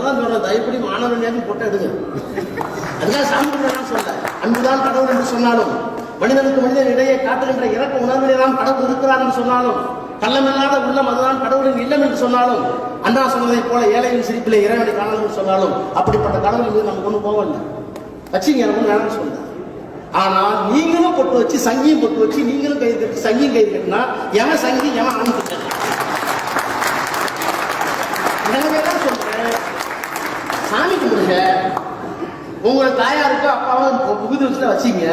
அதெல்லாம் சொல்றேன் தயப்படி மாணவன் போட்டோ எடுங்க. அதுக்காக சாமி கும்பிடலாம் சொல்ல அன்புதான் கடவுள் என்று சொன்னாலும் மனிதனுக்கு மனிதன் இடையே காட்டுகின்ற இறக்க உணர்விலாம் கடவுள் இருக்கிறார் என்று சொன்னாலும் கள்ளமில்லாத உள்ளம் அதுதான் கடவுளின் இல்லம் என்று சொன்னாலும் அண்ணா சொன்னதை போல ஏழையின் சிரிப்பிலே இறைவனை காணலாம் சொன்னாலும் அப்படிப்பட்ட கடவுள் மீது நமக்கு கொண்டு போகல. வச்சுங்க எனக்கு வேணும்னு சொன்னார் ஆனா நீங்களும் பொட்டு வச்சு சங்கியும் பொட்டு வச்சு நீங்களும் கை கட்டி சங்கியும் கை கட்டினா எவன் சங்கி எவன் ஆரம்பிச்சு எனவே சாமி கும்பிடுங்க உங்களோட தாயாருக்கும் அப்பாவும் புகுதி வச்சுல வச்சீங்க.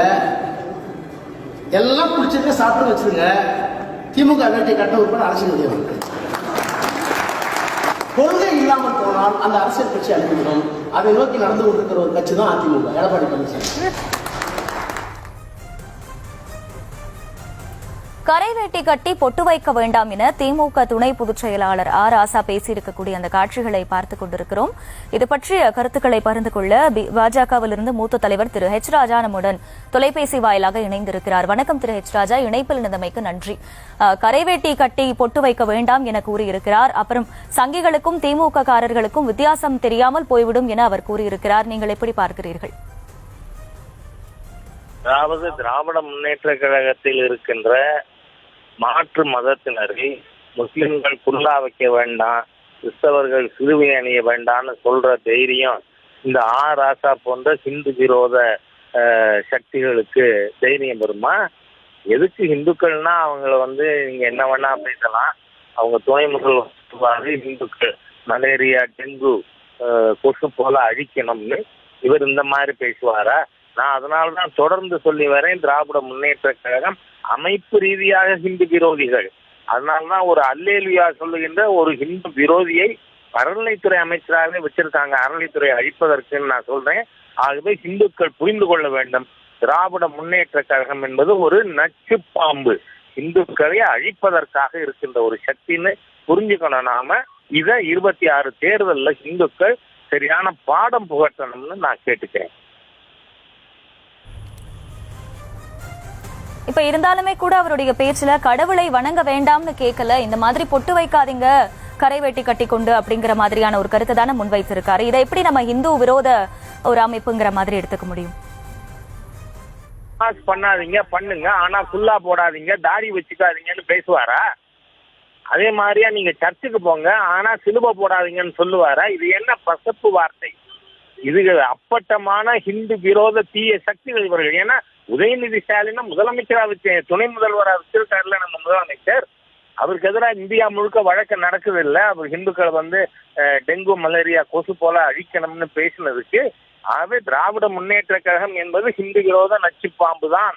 எல்லாம் குடிச்சிருக்க சாப்பிட்டு வச்சிருங்க. திமுக வேட்டை கட்ட உட்பட அரசியல் முடியும் கொள்கை இல்லாமல் போனால் அந்த அரசியல் கட்சி அழிந்துவிடும். அதை நோக்கி நடந்து கொண்டிருக்கிற ஒரு கட்சி தான் அதிமுக. எடப்பாடி பழனிசாமி. கரைவேட்டி கட்டி பொட்டு வைக்க வேண்டாம் என திமுக துணை பொதுச் செயலாளர் ஆர் ராசா பேசியிருக்கக்கூடிய அந்த காட்சிகளை பார்த்துக் கொண்டிருக்கிறோம். இது பற்றிய கருத்துக்களை பகிர்ந்து கொள்ள பாஜகவிலிருந்து மூத்த தலைவர் திரு ஹெச் ராஜா நம்முடன் தொலைபேசி வாயிலாக இணைந்திருக்கிறார். வணக்கம் திரு ஹெச் ராஜா. இணைப்பில் இணைந்தமைக்கு நன்றி. கரைவேட்டி கட்டி பொட்டு வைக்க வேண்டாம் என கூறியிருக்கிறார். அப்புறம் சங்கிகளுக்கும் திமுக காரர்களுக்கும் வித்தியாசம் தெரியாமல் போய்விடும் என அவர் கூறியிருக்கிறார். நீங்கள் எப்படி பார்க்கிறீர்கள்? அதாவது திராவிட முன்னேற்ற கழகத்தில் இருக்கின்ற மாற்று மதத்தினரை முஸ்லிம்கள் குல்லா வைக்க வேண்டாம் கிறிஸ்தவர்கள் சிறுவை அணிய வேண்டாம்னு சொல்ற தைரியம் இந்த ஆ ராசா போன்ற ஹிந்து விரோத சக்திகளுக்கு தைரியம் வருமா? எதுக்கு இந்துக்கள்னா அவங்கள வந்து நீங்க என்ன வேணா பேசலாம். அவங்க துணை முதல்வர் சொல்வாரு இந்துக்கள் மலேரியா டெங்கு கொசு போல அழிக்கணும்னு இவர் இந்த மாதிரி பேசுவாரா? நான் அதனால தான் தொடர்ந்து சொல்லி வரேன் திராவிட முன்னேற்ற கழகம் அமைப்பு ரீதியாக ஹிந்து விரோதிகள். அதனால தான் ஒரு அல்லேலியா சொல்லுகின்ற ஒரு ஹிந்து விரோதியை அறநிலைத்துறை அமைச்சராகவே வச்சிருக்காங்க. அறநிலைத்துறை அழிப்பதற்குன்னு நான் சொல்றேன். ஆகவே இந்துக்கள் புரிந்து கொள்ள வேண்டும். திராவிட முன்னேற்ற கழகம் என்பது ஒரு நச்சு பாம்பு. இந்துக்களை அழிப்பதற்காக இருக்கின்ற ஒரு சக்தின்னு புரிஞ்சுக்கணும் நாம. இதை இருபத்தி ஆறு தேர்தலில் இந்துக்கள் சரியான பாடம் புகட்டணும்னு நான் கேட்டுக்கிறேன். இப்ப இருந்தாலுமே கூட அவருடைய பேச்சுல கடவுளை வணங்க வேண்டாம்னு கேட்கல இந்த மாதிரி பொட்டு வைக்காதீங்க. கரை வெட்டி கட்டி கொண்டு அப்படிங்கிற மாதிரியான ஒரு கருத்தை தானே முன்வைத்திருக்காரு. இதை எப்படி நம்ம இந்து விரோத ஒரு அமைப்புங்கிற மாதிரி எடுத்துக்க முடியும்? பண்ணாதீங்க பண்ணுங்க. ஆனா ஃபுல்லா போடாதீங்க தாடி வச்சுக்காதீங்கன்னு பேசுவாரா? அதே மாதிரியா நீங்க சர்ச்சுக்கு போங்க. ஆனா சிலுவை போடாதீங்கன்னு சொல்லுவாரா? இது என்ன பசப்பு வார்த்தை? இது அப்பட்டமான ஹிந்து விரோத தீய சக்திகள் இவர்கள். ஏன்னா உதயநிதி ஸ்டாலினை முதலமைச்சரா வச்சு துணை முதல்வரா வச்சிருக்காருல நம்ம முதலமைச்சர். அவருக்கு எதிராக இந்தியா முழுக்க வழக்கு நடக்குது இல்ல அவர் ஹிந்துக்களை வந்து டெங்கு மலேரியா கொசு போல அழிக்கணும்னு பேசினதுக்கு ஆகவே திராவிட முன்னேற்ற கழகம் என்பது ஹிந்து விரோத நச்சு பாம்பு தான்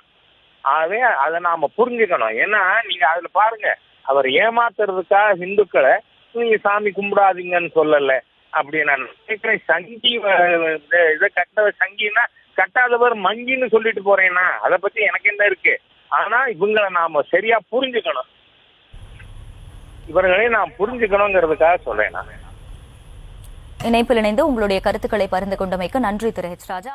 ஆகவே அதை நாம புரிஞ்சுக்கணும். ஏன்னா நீங்க அதுல பாருங்க அவர் ஏமாத்துறதுக்காக ஹிந்துக்களை நீங்க சாமி கும்பிடாதீங்கன்னு சொல்லல. அப்படி நான் நினைக்கிறேன். சங்கி இதை கட்ட சங்கின்னா கட்டாதவர் மங்கின்னு சொல்லிட்டு போறேன்னா அதை பத்தி எனக்கு என்ன இருக்கு? ஆனா இவங்களை நாம சரியா புரிஞ்சுக்கணும். இவர்களை நாம் புரிஞ்சுக்கணுங்கிறதுக்காக சொல்றேன் நான். இணைப்பில் இணைந்து உங்களுடைய கருத்துக்களை பகிர்ந்து கொண்டமைக்கு நன்றி திரு ஹெச் ராஜா.